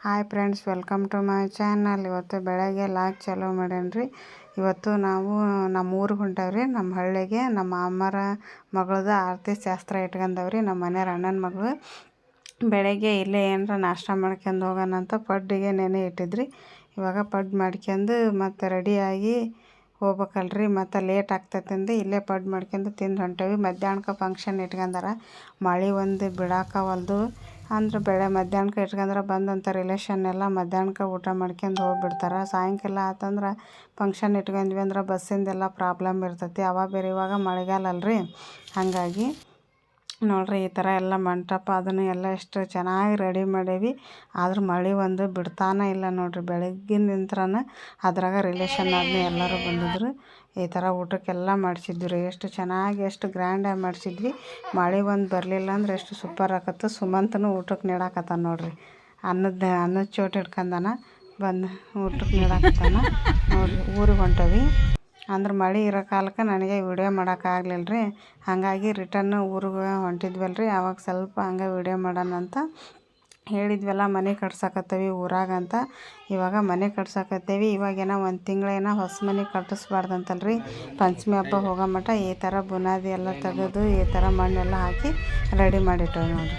Hi friends, welcome to my channel. ಇವತ್ತು ಬೆಳಗ್ಗೆ lock ಚಾಲೂ ಮಾಡೇನ್ರಿ. ಇವತ್ತು ನಾವು ನಮ್ಮ ಊರಿಗೆ ಹೊಂಟವ್ರಿ, ನಮ್ಮ ಹಳ್ಳಿಗೆ. ನಮ್ಮ ಅಮ್ಮರ ಮಗಳದು ಆರತಿ ಶಾಸ್ತ್ರ ಇಟ್ಕೊಂಡವ್ರಿ, ನಮ್ಮ ಮನೆಯವ್ರ ಅಣ್ಣನ ಮಗಳು. ಬೆಳಗ್ಗೆ ಇಲ್ಲೇ ಏನರ ನಾಷ್ಟ ಮಾಡ್ಕೊಂಡು ಹೋಗೋಣ ಅಂತ ಪಡ್ಡಿಗೆ ನೆನೆ ಇಟ್ಟಿದ್ರಿ. ಇವಾಗ ಪಡ್ಡು ಮಾಡ್ಕೊಂಡು ಮತ್ತು ರೆಡಿಯಾಗಿ ಹೋಗ್ಬೇಕಲ್ರಿ. ಮತ್ತು ಲೇಟ್ ಆಗ್ತೈತಂದು ಇಲ್ಲೇ ಪಡ್ಡು ಮಾಡ್ಕೊಂಡು ತಿಂದು ಹೊಂಟೇವಿ. ಮಧ್ಯಾಹ್ನಕ್ಕೆ ಫಂಕ್ಷನ್ ಇಟ್ಕೊಂಡಾರ. ಮಳೆ ಒಂದು ಬಿಡಾಕವಲ್ದು ಅಂದ್ರೆ ಬೆಳೆ ಮಧ್ಯಾಹ್ನಕ್ಕೆ ಇಟ್ಕೊಂಡ್ರೆ ಬಂದಂಥ ರಿಲೇಷನ್ ಎಲ್ಲ ಮಧ್ಯಾಹ್ನಕ್ಕೆ ಊಟ ಮಾಡ್ಕೊಂಡು ಹೋಗ್ಬಿಡ್ತಾರೆ. ಸಾಯಂಕಾಲ ಆತಂದ್ರೆ ಫಂಕ್ಷನ್ ಇಟ್ಕೊಂಡ್ವಿ ಅಂದ್ರೆ ಬಸ್ಸಿಂದೆಲ್ಲ ಪ್ರಾಬ್ಲಮ್ ಇರ್ತೈತಿ. ಅವಾಗ ಬೇರೆ ಇವಾಗ ಮಳೆಗಾಲ ಅಲ್ರಿ. ಹಾಗಾಗಿ ನೋಡ್ರಿ ಈ ಥರ ಎಲ್ಲ ಮಂಟಪ ಅದನ್ನು ಎಲ್ಲ ಎಷ್ಟು ಚೆನ್ನಾಗಿ ರೆಡಿ ಮಾಡೇವಿ. ಆದ್ರೆ ಮಳೆ ಒಂದು ಬಿಡ್ತಾನೆ ಇಲ್ಲ ನೋಡಿರಿ. ಬೆಳಗ್ಗಿನ ನಿಂತ್ರನ ಅದ್ರಾಗ ರಿಲೇಷನ್ ಆದ್ಮೇಲೆ ಎಲ್ಲರೂ ಬಂದಿದ್ರು. ಈ ಥರ ಊಟಕ್ಕೆಲ್ಲ ಮಾಡಿಸಿದ್ವಿ ರೀ. ಎಷ್ಟು ಚೆನ್ನಾಗಿ ಎಷ್ಟು ಗ್ರ್ಯಾಂಡಾಗಿ ಮಾಡಿಸಿದ್ವಿ. ಮಳೆ ಒಂದು ಬರಲಿಲ್ಲ ಅಂದ್ರೆ ಎಷ್ಟು ಸೂಪರ್ ಆಗತ್ತೆ ಸುಮಂತನು ಊಟಕ್ಕೆ ನೀಡಾಕತ್ತಾನ ನೋಡಿರಿ. ಅನ್ನದ ಅನ್ನದ ಚೋಟ್ ಹಿಡ್ಕಂದಾನ. ಬಂದು ಊಟಕ್ಕೆ ನೀಡಾಕತ್ತಾನ. ನೋಡಿರಿ, ಊರಿಗೆ ಹೊಂಟವಿ. ಅಂದ್ರೆ ಮಳೆ ಇರೋ ಕಾಲಕ್ಕೆ ನನಗೆ ವಿಡಿಯೋ ಮಾಡೋಕ್ಕಾಗ್ಲಿಲ್ಲ ರೀ ಹಾಗಾಗಿ ರಿಟರ್ನ್ ಊರಿಗೆ ಹೊಂಟಿದ್ವಲ್ಲ ರೀ ಆವಾಗ ಸ್ವಲ್ಪ ಹಂಗೆ ವಿಡಿಯೋ ಮಾಡೋಣ ಅಂತ ಹೇಳಿದ್ವಲ್ಲ, ಮನೆ ಕಟ್ಸಕತ್ತೀವಿ ಊರಾಗ ಅಂತ. ಇವಾಗ ಮನೆ ಕಟ್ಟಿಸಕತ್ತೇವಿ ಇವಾಗ ಏನೋ ಒಂದು ತಿಂಗಳೇನೋ ಹೊಸ ಮನೆ ಕಟ್ಟಿಸ್ಬಾರ್ದಂತಲ್ಲ ರೀ ಪಂಚಮಿ ಹಬ್ಬ ಹೋಗೋ ಮಟ್ಟ ಈ ಥರ ಬುನಾದಿ ಎಲ್ಲ ತೆಗೆದು ಈ ಥರ ಮಣ್ಣೆಲ್ಲ ಹಾಕಿ ರೆಡಿ ಮಾಡಿಟ್ಟೇವೆ ನೋಡಿರಿ.